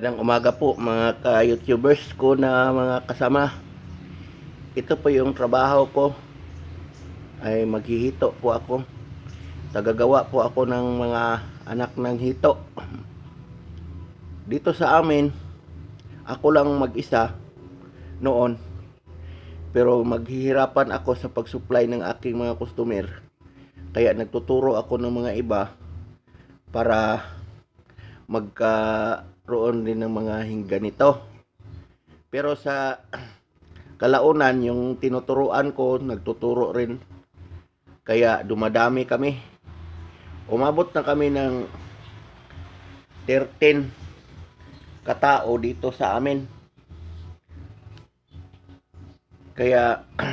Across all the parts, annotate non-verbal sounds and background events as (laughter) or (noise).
Magandang umaga po mga ka-YouTubers ko na mga kasama. Ito po yung trabaho ko. Ay maghihito po ako. Tagagawa po ako ng mga anak ng hito. Dito sa amin, ako lang mag-isa noon. Pero maghihirapan ako sa pag-supply ng aking mga customer. Kaya nagtuturo ako ng mga iba para magkaroon din ng mga hingga nito. Pero sa kalaunan, yung tinuturuan ko, nagtuturo rin. Kaya dumadami kami. Umabot na kami ng 13 katao dito sa amin. Kaya (clears throat)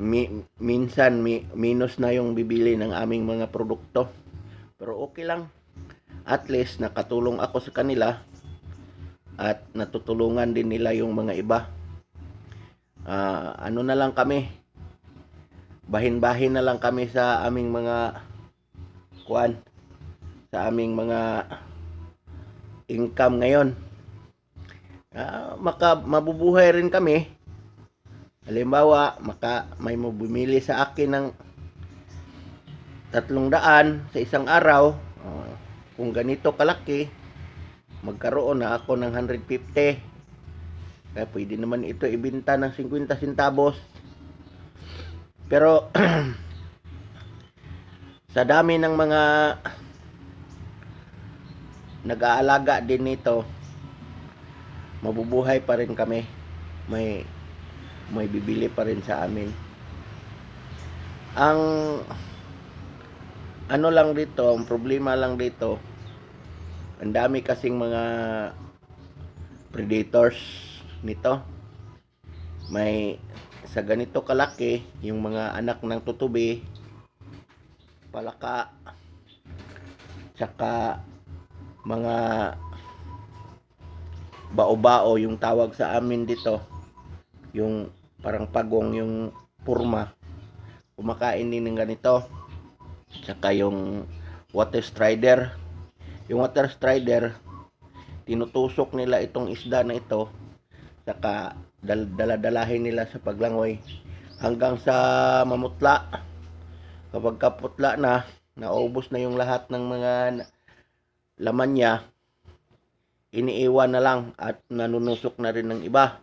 mi- minsan mi- minus na yung bibili ng aming mga produkto. Pero okay lang. At least nakatulong ako sa kanila at natutulungan din nila yung mga iba. Ah, ano na lang kami. Bahin-bahin na lang kami sa aming mga kuan sa aming mga income ngayon. Ah, maka mabubuhay rin kami. Halimbawa, maka may bumili sa akin ng tatlong daan sa isang araw. Ah, kung ganito kalaki, magkaroon na ako ng 150. Kaya pwede naman ito ibenta ng 50 centavos. Pero (clears throat) sa dami ng mga nag-aalaga din nito, mabubuhay pa rin kami. May may bibili pa rin sa amin. Ang ano lang dito, ang problema lang dito, ang dami kasing mga predators nito. May sa ganito kalaki, yung mga anak ng tutubi, palaka, tsaka mga bao-bao yung tawag sa amin dito. Yung parang pagong yung purma. Kumakain din ng ganito. Tsaka yung water strider. Yung water strider, tinutusok nila itong isda na ito. Tsaka dal- daladalahin nila sa paglangoy hanggang sa mamutla. Kapag kaputla na, naubos na yung lahat ng mga laman niya, iniiwan na lang at nanunusok na rin ng iba.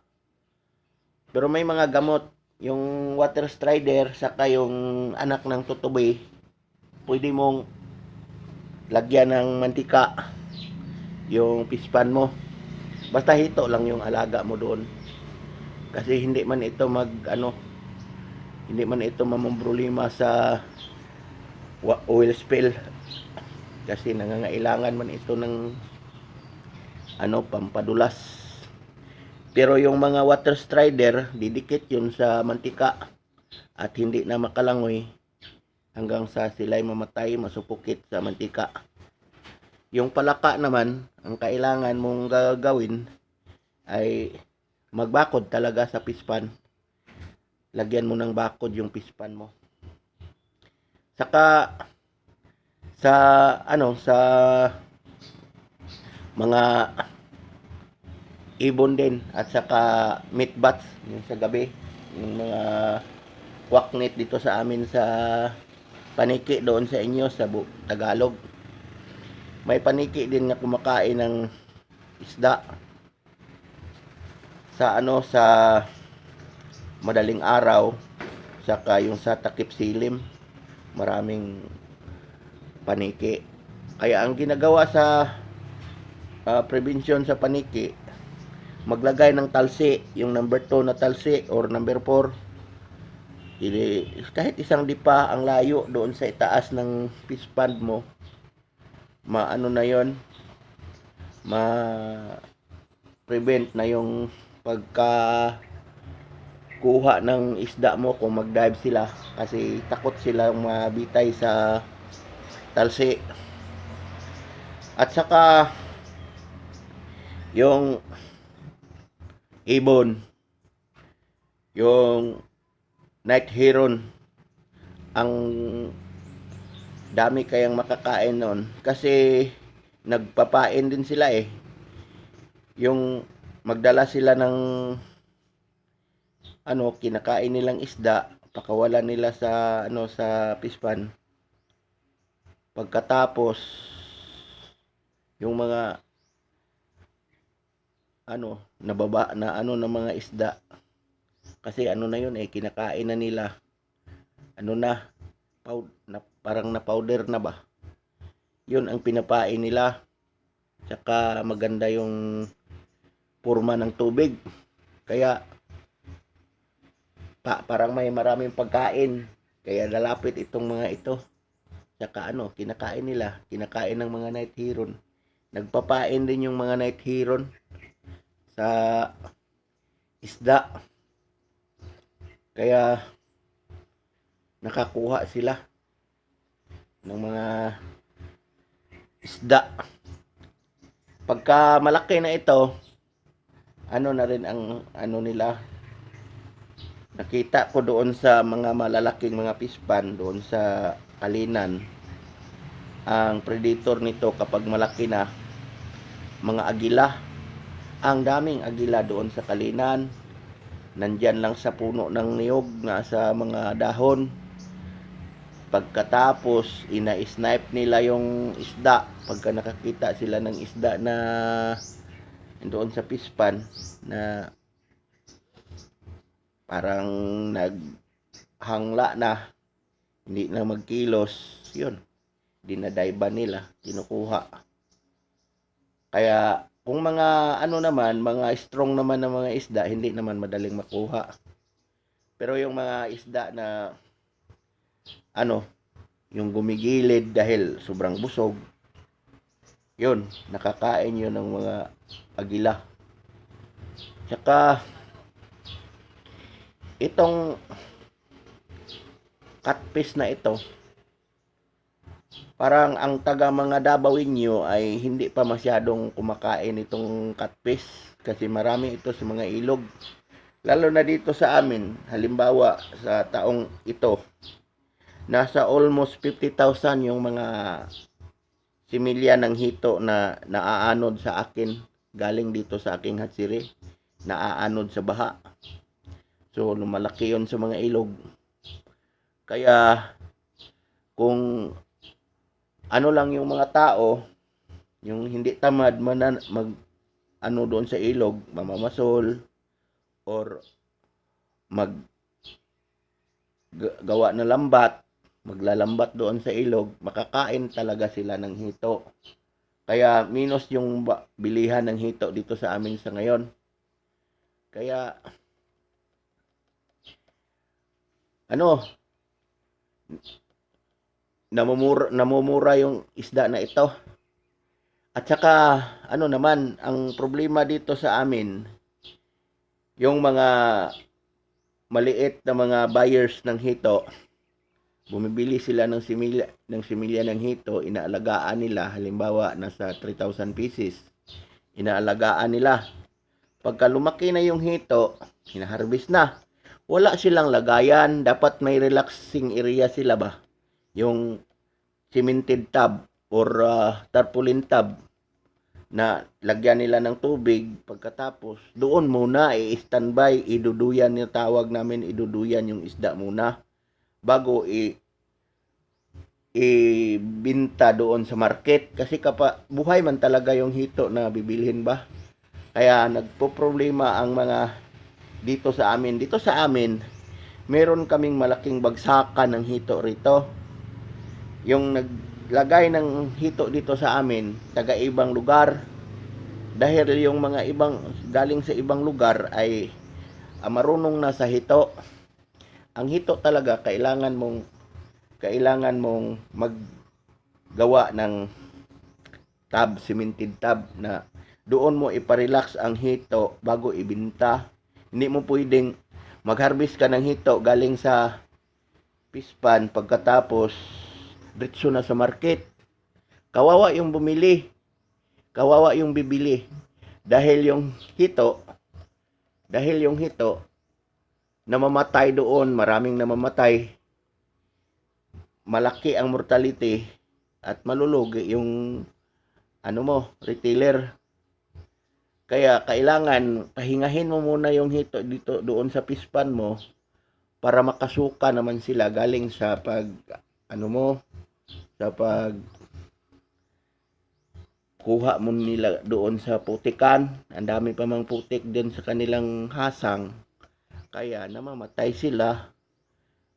Pero may mga gamot, yung water strider, saka yung anak ng tutubi, pwede mong lagyan ng mantika yung pispan mo. Basta hito lang yung alaga mo doon. Kasi hindi man ito mag ano hindi man ito mamumbrolima sa oil spill kasi nangangailangan man ito ng ano pampadulas pero yung mga water strider didikit yun sa mantika at hindi na makalangoy hanggang sa sila'y mamatay masupukit sa mantika. Yung palaka naman ang kailangan mong gagawin ay magbakod talaga sa pispan. Lagyan mo ng bakod yung pispan mo. Saka sa ano sa mga ibon din at saka meat bats yung sa gabi yung mga kwaknit dito sa amin sa paniki doon sa inyo sa Tagalog. May paniki din na kumakain ng isda. Sa ano sa madaling araw saka yung sa takip silim maraming paniki. Kaya ang ginagawa sa ah, prevention sa paniki maglagay ng talsi yung number 2 na talsi or number 4 ili kahit isang dipa ang layo doon sa itaas ng fish mo maano na yon? Ma prevent na yung pagka kuha ng isda mo kung mag-dive sila kasi takot sila mabitay sa talsi at saka yung ibon. Yung night heron ang dami kayang makakain noon kasi nagpapain din sila eh. Yung magdala sila ng ano, kinakain nilang isda, pakawalan nila sa ano sa pispan. Pagkatapos yung mga ano, nababa na ano ng mga isda. Kasi ano na yun eh, kinakain na nila. Ano na, pow, na parang na powder na ba? Yun ang pinapain nila. Tsaka maganda yung purma ng tubig. Kaya pa, parang may maraming pagkain. Kaya lalapit itong mga ito. Tsaka ano, kinakain nila. Kinakain ng mga night heron. Nagpapain din yung mga night heron sa isda. Kaya nakakuha sila ng mga isda. Pagka malaki na ito, ano na rin ang ano nila. Nakita ko doon sa mga malalaking mga pispan doon sa Kalinan. Ang predator nito kapag malaki na mga agila. Ang daming agila doon sa Kalinan. Nandyan lang sa puno ng niyog na sa mga dahon. Pagkatapos ina-snipe nila yung isda. Pagka nakakita sila ng isda na doon sa pispan na parang naghangla na. Hindi na magkilos. Yun. Dinadayba nila. Kinukuha. Kaya kung mga ano naman mga strong naman na mga isda hindi naman madaling makuha pero yung mga isda na ano, yung gumigilid dahil sobrang busog. Yun, nakakain yun ng mga agila. Tsaka, itong catfish na ito, parang ang taga mga Dabawin nyo ay hindi pa masyadong kumakain itong catfish kasi marami ito sa mga ilog. Lalo na dito sa amin, halimbawa sa taong ito, nasa almost 50,000 yung mga similya ng hito na naaanod sa akin galing dito sa aking hatsiri naaanod sa baha so lumalaki yon sa mga ilog kaya kung ano lang yung mga tao yung hindi tamad manan, mag ano doon sa ilog mamamasol or mag gawa na lambat maglalambat doon sa ilog, makakain talaga sila ng hito. Kaya minus yung bilihan ng hito dito sa amin sa ngayon. Kaya ano namumura, namumura yung isda na ito. At saka ano naman ang problema dito sa amin yung mga maliit na mga buyers ng hito bumibili sila ng similya ng similya ng hito, inaalagaan nila, halimbawa nasa 3,000 pieces. Inaalagaan nila. Pagka lumaki na yung hito, hinaharvest na. Wala silang lagayan, dapat may relaxing area sila ba? Yung cemented tub or uh, tarpaulin tub na lagyan nila ng tubig pagkatapos doon muna i-standby iduduyan yung tawag namin iduduyan yung isda muna bago i ibinta doon sa market. Kasi kapa buhay man talaga yung hito na bibilhin ba? Kaya nagpo-problema ang mga dito sa amin. Dito sa amin meron kaming malaking bagsakan ng hito rito yung naglagay ng hito dito sa amin taga ibang lugar. Dahil yung mga ibang galing sa ibang lugar ay uh, marunong na sa hito. Ang hito talaga kailangan mong kailangan mong maggawa ng tab, cemented tab na doon mo iparelax ang hito bago ibinta. Hindi mo pwedeng magharvest ka ng hito galing sa pispan. Pagkatapos diretso na sa market. Kawawa yung bumili. Kawawa yung bibili. Dahil yung hito, dahil yung hito, namamatay doon, maraming namamatay. Malaki ang mortality at malulugi yung ano mo, retailer. Kaya kailangan pahingahin mo muna yung hito dito doon sa pispan mo para makasuka naman sila galing sa pag ano mo sa pag kuha mo nila doon sa putikan. Ang dami pa mang putik din sa kanilang hasang. Kaya namamatay sila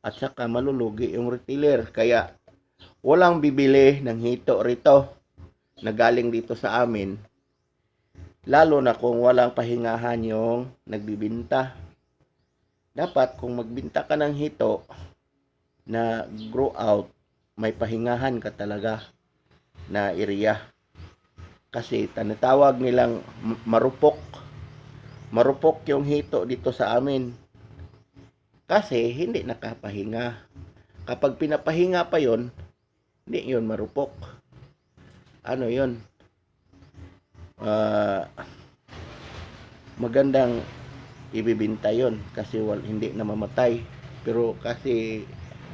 at saka malulugi yung retailer. Kaya walang bibili ng hito rito na galing dito sa amin. Lalo na kung walang pahingahan yung nagbibinta. Dapat kung magbinta ka ng hito na grow out, may pahingahan ka talaga na area. Kasi tanatawag nilang marupok. Marupok yung hito dito sa amin. Kasi hindi nakapahinga. Kapag pinapahinga pa yon, hindi yon marupok. Ano yon? Ah, magandang ibibinta yon kasi wal, hindi namamatay. Pero kasi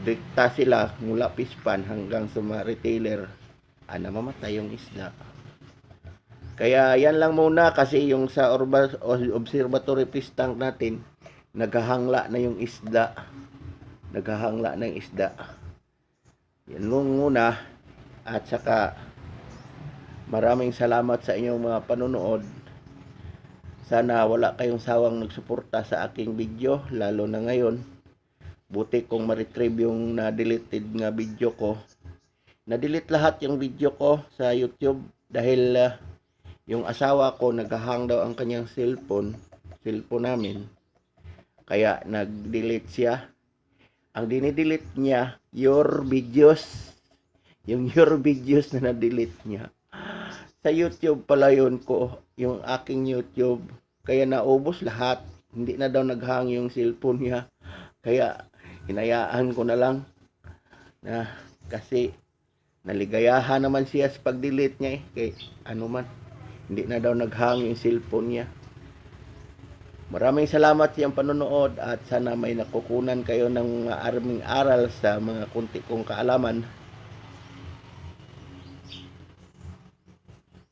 dikta sila mula pispan hanggang sa mga retailer, ah, namamatay yung isda. Kaya yan lang muna kasi yung sa observatory fish tank natin, naghahangla na yung isda. Naghahangla na isda. Yan lang muna. At saka maraming salamat sa inyong mga panonood. Sana wala kayong sawang nagsuporta sa aking video, lalo na ngayon. Buti kong ma-retrieve yung na-deleted nga video ko. Na-delete lahat yung video ko sa YouTube dahil ah, yung asawa ko naghahang daw ang kanyang cellphone, cellphone namin. Kaya nag-delete siya. Ang dinidelete niya, your videos. Yung your videos na na-delete niya. Sa YouTube pala yun ko, yung aking YouTube. Kaya naubos lahat. Hindi na daw naghang yung cellphone niya. Kaya hinayaan ko na lang na kasi naligayahan naman siya sa pag-delete niya eh. Kay ano man hindi na daw naghang yung cellphone niya. Maraming salamat sa iyong panonood at sana may nakukunan kayo ng mga arming aral sa mga kunti kong kaalaman